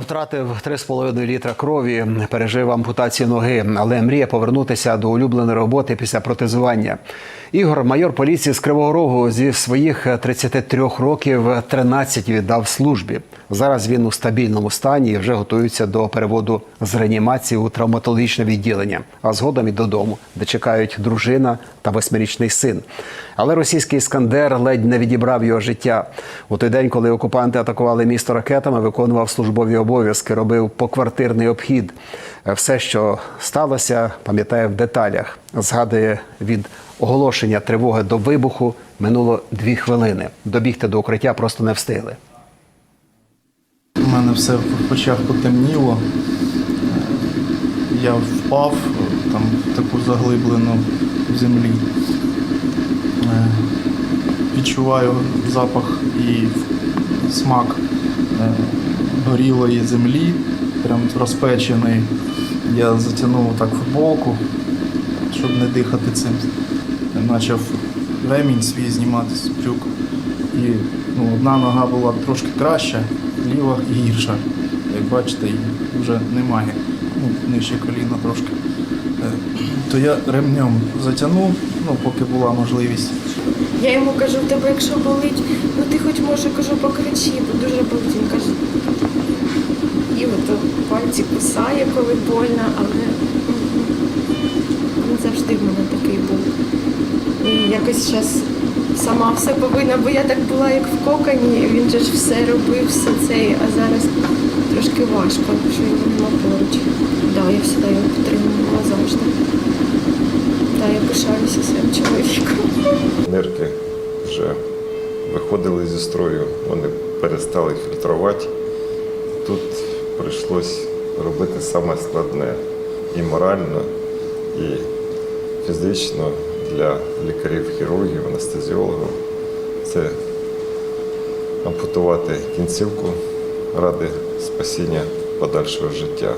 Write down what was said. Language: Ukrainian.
Втратив 3,5 літра крові, пережив ампутацію ноги, але мріє повернутися до улюбленої роботи після протезування. Ігор, майор поліції з Кривого Рогу, зі своїх 33 років 13 віддав службі. Зараз він у стабільному стані і вже готується до переводу з реанімації у травматологічне відділення, а згодом і додому, де чекають дружина та восьмирічний син. Але російський іскандер ледь не відібрав його життя. У той день, коли окупанти атакували місто ракетами, виконував службові обов'язки, робив поквартирний обхід. Все, що сталося, пам'ятає в деталях. Згадує від оголошення тривоги до вибуху минуло дві хвилини. Добігти до укриття просто не встигли. У мене все в очах потемніло. Я впав там в таку заглиблену в землі. Е, Відчуваю запах і смак е, горілої землі, прям розпечений. Я затягнув так футболку, щоб не дихати цим. Почав ремінь свій знімати з брюк. І ну, одна нога була трошки краща, ліва гірша. Як бачите, її вже немає. Ну, нижче коліна трошки. Е, То я ремнем затягнув, ну, поки була можливість. Я йому кажу, в тебе якщо болить, ну ти хоч може кажу, покричи, бо дуже болить. Він каже. Пальці кусає, коли больно, але він завжди в мене такий був. І якось зараз сама все повинна, бо я так була, як в коконі, він же ж все робив, все це, а зараз трошки важко, що його нема поруч. Да, я завжди його підтримувала завжди. Да, я пишаюся своїм чоловіком. Нирки вже виходили зі строю, вони перестали фільтрувати. Тут прийшлось робити саме складне і морально, і фізично для лікарів-хірургів, анестезіологів. Це ампутувати кінцівку ради спасіння подальшого життя.